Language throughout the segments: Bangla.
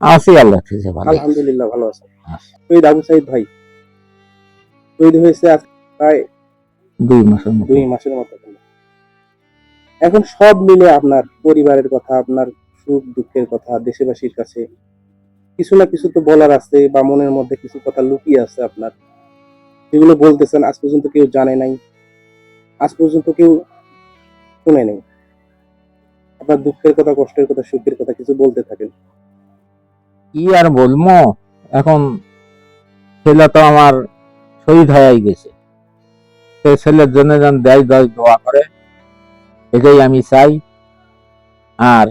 আছি আল্লাহ ঠিক ভালো আলহামদুলিল্লাহ ভালো আছে। শহীদ আবু সাইদ ভাই শহীদ হয়েছে প্রায় দুই মাসের মতো। দুই মাসের মতো। এখন সব মিলে আপনার পরিবারের কথা আপনার সুখ দুঃখের কথা দেশবাসীর কাছে কিছু না কিছু তো বলার আছে বা মনের মধ্যে কিছু কথা লুকিয়ে আছে আপনার। যেগুলো বলতেছেন আজ পর্যন্ত কেউ জানে নাই আজ পর্যন্ত কেউ শুনে নেই। আপনার দুঃখের কথা কষ্টের কথা সুখের কথা কিছু বলতে থাকেন। কি আর বলব এখন ছেলে তো আমার শহীদ হয়ে গেছে। সে ছেলের জন্য যেন দেয় দশ দোয়া করে, এটাই আমি চাই। আর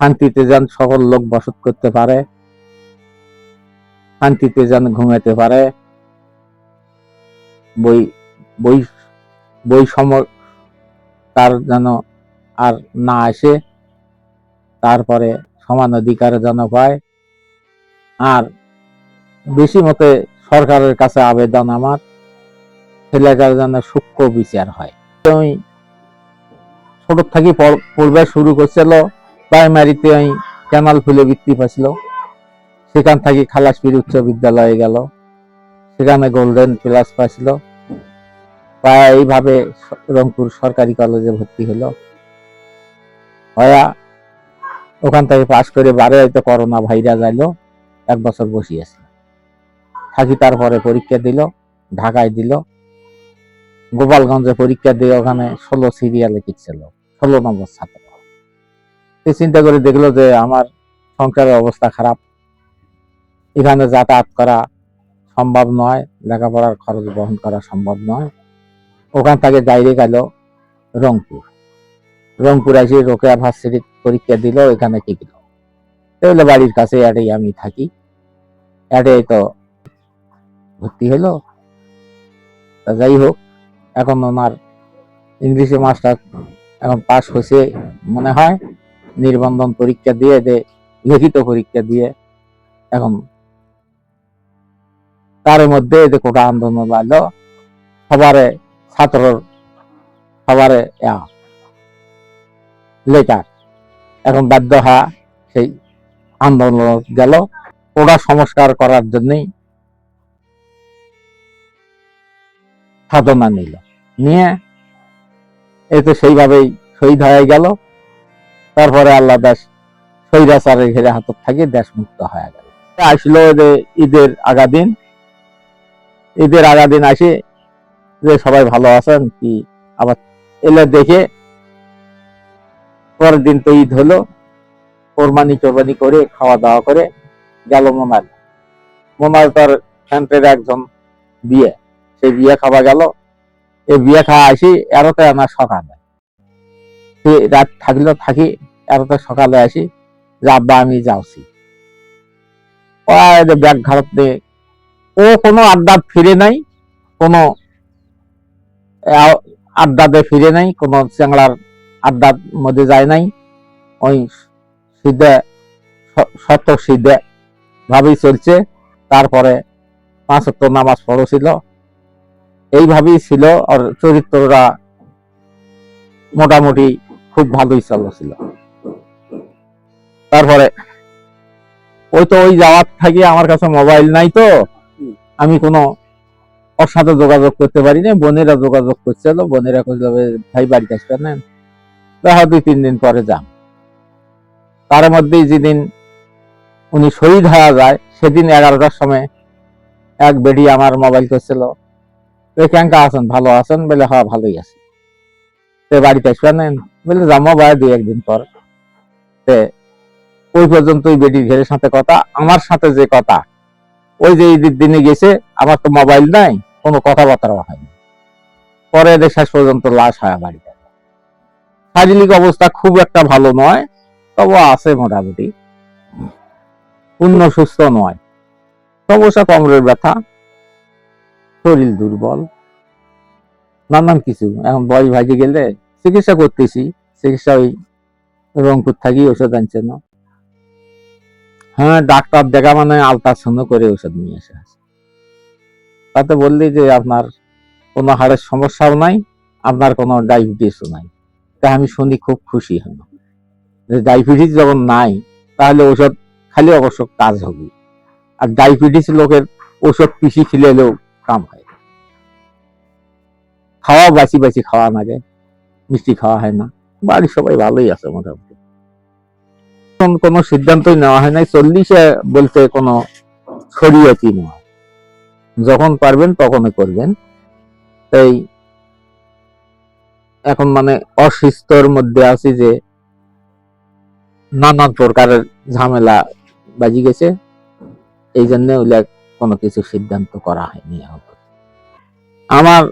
শান্তিতে যেন সকল লোক বসত করতে পারে, শান্তিতে যেন ঘুমাতে পারে। বই বই বই সম তার যেন আর না আসে, তারপরে সমান অধিকার যেন পায়। আর বেশি মতে সরকারের কাছে আবেদন আমার, ছেলেটার যেন সূক্ষ্ম বিচার হয়। আমি ছোট থেকে পড়- পড়বে শুরু করছিল, প্রাইমারিতে আমি ক্যানাল ফুলে বৃত্তি পাইছিল। সেখান থেকে খালাসপির উচ্চ বিদ্যালয়ে গেল। সেখানে গোল্ডেন প্লাস পাইছিল। প্রায় এইভাবে রংপুর সরকারি কলেজে ভর্তি হলো। হয়া ওখান থেকে পাশ করে বারে হয়তো করোনা ভাইরাস আইলো, এক বছর বসিয়েছিল থাকি তারপরে পরীক্ষা দিল, ঢাকায় দিল। গোপালগঞ্জে পরীক্ষা দিয়ে ওখানে ষোলো সিরিয়ালে কিচ্ছিল ষোলো নম্বর ছাত্র। সে চিন্তা করে দেখল যে আমার সংসারের অবস্থা খারাপ। এখানে যাতায়াত করা সম্ভব নয়, লেখাপড়ার খরচ বহন করা সম্ভব নয়। ওখান থেকে ডাইরেক্ট এলো রংপুর। রংপুর এসে রোকেয়া ভার্সিটি পরীক্ষা দিল এখানে টিকল তাহলে বাড়ির কাছে এটাই আমি থাকি। এটাই তো ভর্তি হলো। তা যাই হোক, এখন ওনার ইংলিশে মাস্টার এখন পাস হয়েছে মনে হয়। নির্বন্ধন পরীক্ষা দিয়ে দে লিখিত পরীক্ষা দিয়ে এখন তার মধ্যে যে কোটা আন্দোলন লাগল সবারে ছাত্র সবারে লেটার এখন বাধ্য হওয়া সেই আন্দোলন গেল। ওরা সংস্কার করার জন্যই সাধনা নিল। নিয়ে এই তো সেইভাবেই শহীদ হয়ে গেল। তারপরে আল্লাহ দাস স্বৈরাচারের ঘেরে হাতত থাকে দেশ মুক্ত হয়ে গেল। আসলো যে ঈদের আগা দিন ঈদের আগা দিন আসে যে সবাই ভালো আছেন কি আবার এলে দেখে পরের দিন তো ঈদ হলো। কোরবানি টোরবানি করে খাওয়া দাওয়া করে গেল মোনাল। মোনাল তার ফ্যান্টের একজন বিয়ে। সেই বিয়ে খাওয়া গেল। এই বিয়ে খাওয়া আসি এরোতে আমার সকালে। রাত থাকলেও থাকি এরোতে সকালে আসি যে, আব্বা, আমি যাওছি। ব্যাগ ঘাড়ত দিয়ে, ও কোনো আড্ডা ফিরে নাই, কোনো আড্ডাতে ফিরে নাই, কোনো চ্যাংড়ার আড্ডার মধ্যে যায় নাই। ওই সিদ্ধে সত্য সিদ্ধে ভাবেই চলছে। তারপরে পাঁচ ওয়াক্ত নামাজ পড়েছিল এইভাবেই ছিল আর চরিত্রটা মোটামুটি খুব ভালোই চলছিল। তারপরে ওই তো ওই যাওয়ার থাকি আমার কাছে মোবাইল নাই তো। আমি কোনো ওর সাথে যোগাযোগ করতে পারি না বোনেরা যোগাযোগ করছিল। বোনেরা কইছিল ভাই বাড়িতে আসবেন না? দেখা দুই তিন দিন পরে যান। তার মধ্যেই যেদিন উনি শহীদ হওয়া যায়, সেদিন এগারোটার সময় এক বেডি আমার মোবাইল করছিল কেঙ্কা আছেন? ভালো আছেন? বলে হ্যাঁ ভালোই আছে। তে বাড়িতে আসবেন বলে যাব ভাই, দুই একদিন পর। তে ওই পর্যন্ত ওই বেডির ঘেরের সাথে কথা। আমার সাথে যে কথা, ওই যে ঈদের দিনে গেছে, আমার তো মোবাইল নাই, কোনো কথাবার্তাও হয়নি পরে এদের শেষ পর্যন্ত লাশ হয় বাড়িতে। শারীরিক অবস্থা খুব একটা ভালো নয় তবে আছে মোটামুটি। পূর্ণ সুস্থ নয়। সমস্যা কমরের ব্যথা, শরীর দুর্বল। নানান কিছু। এখন বয়স ভাইজে গেলে চিকিৎসা করতেছি, চিকিৎসা ওই রংপুর থাকি ওষুধ আনছে না। হ্যাঁ ডাক্তার দেখা মানে আলট্রাসাউন্ড করে ওষুধ নিয়ে আছে। তাতে বললি যে আপনার কোনো হাড়ের সমস্যাও নাই, আপনার কোনো ডায়াবেটিসও নাই। তা আমি শুনি খুব খুশি যে ডায়াবেটিস যখন নাই, তাহলে ওষুধ খালি অবশ্য কাজ হবে আর ডায়াবেটিস লোকের ওষুধ পিসি খিলেলেও কাম হয় খাওয়া বাসি বাসি খাওয়া লাগে মিষ্টি খাওয়া হয় না। বাড়ির সবাই ভালোই আছে মোটামুটি। কোনো সিদ্ধান্তই নেওয়া হয় নাই, চল্লিশে বলতে কোনো ছড়িয়েছি নয় যখন পারবেন তখনই করবেন। তাই এখন মানে অসুস্থর মধ্যে আছি যে নানান প্রকারের ঝামেলা বাজি গেছে। এই জন্য ওইলা কোনো কিছু সিদ্ধান্ত করা হয়নি আমার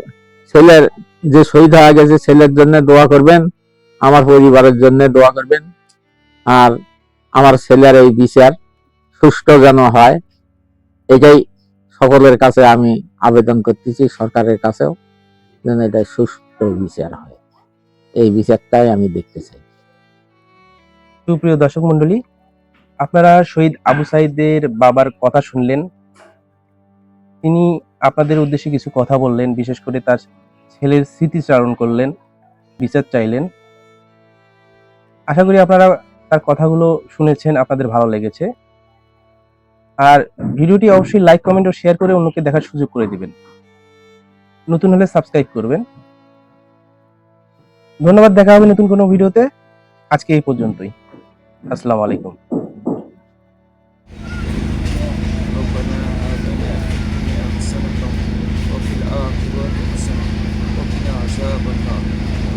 ছেলের যে শহীদ হয়ে গেছে, ছেলের জন্য দোয়া করবেন, আমার পরিবারের জন্য দোয়া করবেন। আর আমার ছেলের এই বিচার সুষ্ঠু যেন হয়, এটাই সকলের কাছে আমি আবেদন করতেছি, সরকারের কাছেও যেন এটা সুষ্ঠু বিচার হয়। এই বিচারটাই আমি দেখতে চাই। সুপ্রিয় দর্শক মন্ডলী আপনারা শহীদ আবু সাইদের বাবার কথা শুনলেন। তিনি আপনাদের উদ্দেশ্যে কিছু কথা বললেন, বিশেষ করে তার ছেলের স্মৃতিচারণ করলেন, বিচার চাইলেন। আশা করি আপনারা তার কথাগুলো শুনেছেন, আপনাদের ভালো লেগেছে। আর ভিডিওটি অবশ্যই লাইক কমেন্ট ও শেয়ার করে অন্যকে দেখার সুযোগ করে দিবেন। নতুন হলে সাবস্ক্রাইব করবেন। ধন্যবাদ, দেখা হবে নতুন কোনো ভিডিওতে। আজকে এই পর্যন্তই। আসসালামু আলাইকুম।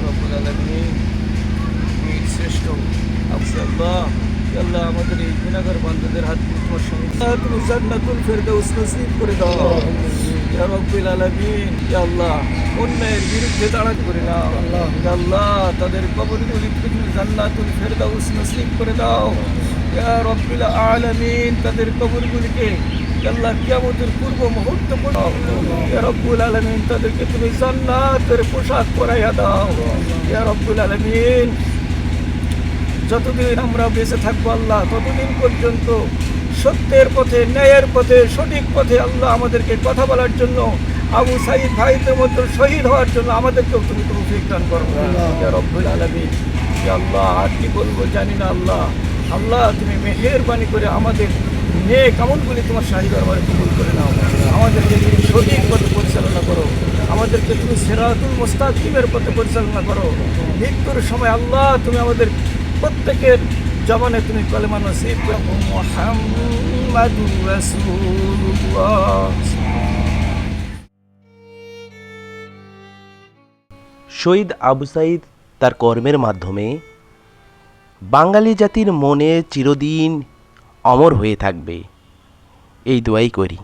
রব্বুল আলামিন শ্রেষ্ঠ। আচ্ছা, আল্লাহ আল্লাহ আমাদের এই গুনাহগার বান্দাদের হাত তুমি জান্নাতুল ফেরদাউস নসিব করে দাও। ইয়া রব্বুল আলামিন, ইয়া আল্লাহ, অন্যায়ের বিরুদ্ধে দাঁড়াতে করে না আল্লাহ আল্লাহ, তাদের কবরগুলিতে তুমি জান্নাতুল ফেরদাউস নসিব করে দাও। ইয়া রব্বুল আলামিন, তাদের কবরগুলিকে আল্লাহ কিয়ামতের পূর্ব মুহূর্ত ইয়া রব্বুল আলামিন, তাদেরকে তুমি জান্নাতের পোশাক পরাইয়া দাও। ইয়া রব্বুল আলামিন যতদিন আমরা বেঁচে থাকব আল্লাহ, ততদিন পর্যন্ত সত্যের পথে, ন্যায়ের পথে, সঠিক পথে আল্লাহ আমাদেরকে কথা বলার জন্য, আবু সাইদ ভাইদের মধ্যে শহীদ হওয়ার জন্য আমাদেরকেও তুমি তৌফিক দান করো। আল্লাহ, আর কি বলব জানি না আল্লাহ। আল্লাহ, তুমি মেহেরবানি করে আমাদের নেক আমলগুলি তোমার শাহী দরবারে কবুল করে নাও। আমাদেরকে তুমি সঠিক পথে পরিচালনা করো। আমাদেরকে তুমি সেরাতুল মোস্তাকিমের পথে পরিচালনা করো। মৃত্যুর সময় আল্লাহ, তুমি আমাদের প্রত্যেকের জবানে তুমি কলেমা নসিব রাসূলুল্লাহ। শহীদ আবু সাইদ তার কর্মের মাধ্যমে বাঙালি জাতির মনে চিরদিন অমর হয়ে থাকবে। এই দোয়াই করি।